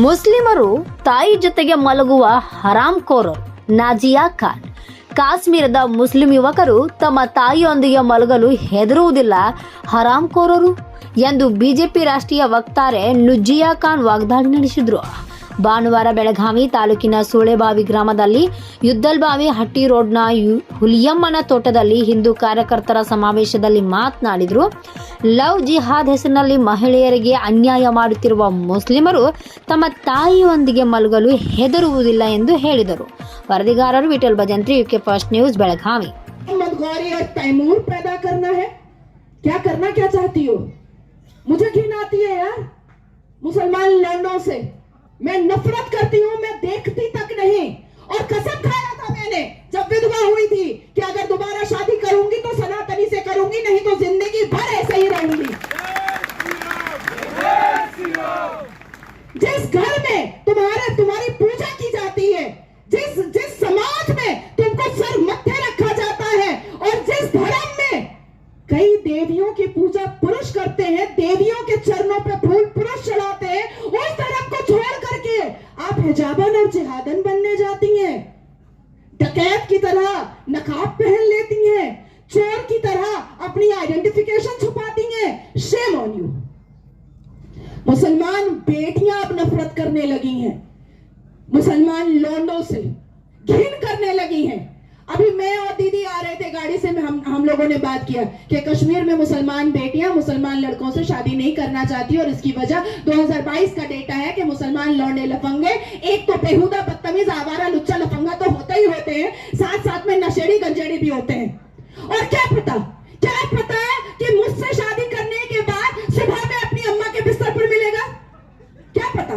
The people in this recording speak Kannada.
ಮುಸ್ಲಿಮರು ತಾಯಿ ಜೊತೆಗೆ ಮಲಗುವ ಹರಾಮ್ ಕೋರರು ನಾಜಿಯಾ ಖಾನ್. ಕಾಶ್ಮೀರದ ಮುಸ್ಲಿಂ ಯುವಕರು ತಮ್ಮ ತಾಯಿಯೊಂದಿಗೆ ಮಲಗಲು ಹೆದರುವುದಿಲ್ಲ. ಹರಾಮ್ ಕೋರರು ಎಂದು ಬಿಜೆಪಿ ರಾಷ್ಟ್ರೀಯ ವಕ್ತಾರೆ ನುಜಿಯಾ ಖಾನ್ ವಾಗ್ದಾಳಿ ನಡೆಸಿದ್ರು. ಭಾನುವಾರ ಬೆಳಗಾವಿ ತಾಲೂಕಿನ ಸೂಳೆಬಾವಿ ಗ್ರಾಮದಲ್ಲಿ ಯುದ್ದಲ್ಬಾವಿ ಹಟ್ಟಿ ರೋಡ್ನ ಯು- ಹುಲಿಯಮ್ಮನ ತೋಟದಲ್ಲಿ ಹಿಂದೂ ಕಾರ್ಯಕರ್ತರ ಸಮಾವೇಶದಲ್ಲಿ ಮಾತನಾಡಿದರು ಲವ್ ಜಿಹಾದ್ ಹೆಸರಿನಲ್ಲಿ ಮಹಿಳೆಯರಿಗೆ ಅನ್ಯಾಯ ಮಾಡುತ್ತಿರುವ ಮುಸ್ಲಿಮರು ತಮ್ಮ ತಾಯಿಯೊಂದಿಗೆ ಮಲಗಲು ಹೆದರುವುದಿಲ್ಲ ಎಂದು ಹೇಳಿದರು ವರದಿಗಾರರು Vithal Bhajantri UK first news Belagavi Mohammad Ghori और तैमूर पैदा करना है क्या करना क्या चाहती हो मुझे घिन आती है यार मुसलमान लड़नों से मैं नफरत करती हूँ, मैं देखती तक नहीं। और कसम खाया था मैंने, जब विधवा हुई थी, कि अगर दोबारा शादी करूँगी तो सनातनी से करूँगी, नहीं तो ज़िंदगी भर ऐसे ही रहूँगी। जिस घर में तुम्हारे, तुम्हारी पूजा की जाती है, जिस जिस समाज में तुमको सर मत्थे रखा जाता है, और जिस धर्म में कई देवियों की पूजा करके आप हिजाबन और जिहादन बनने जाती हैं। डकैत की तरह नकाब पहन लेती हैं। चोर की तरह अपनी आइडेंटिफिकेशन छुपाती हैं। शेम ऑन यू मुसलमान बेटियाँ अब नफरत करने लगी हैं। मुसलमान लौंडों से घिन अभी मैं और दीदी आ रहे थे गाड़ी से, हम हम लोगों ने बात किया कि कश्मीर में मुसलमान बेटियाँ मुसलमान लड़कों से शादी नहीं करना चाहती और इसकी वजह 2022 का डेटा है कि मुसलमान लौंडे लफंगे। एक तो बेहुदा, बदतमीज, आवारा, लुच्चा, लफंगा तो होते ही होते हैं साथ साथ में नशेड़ी, गंजेड़ी भी होते हैं। और क्या पता क्या पता है कि मुझसे शादी करने के बाद सुबह में अपनी अम्मा के बिस्तर पर मिलेगा? क्या पता?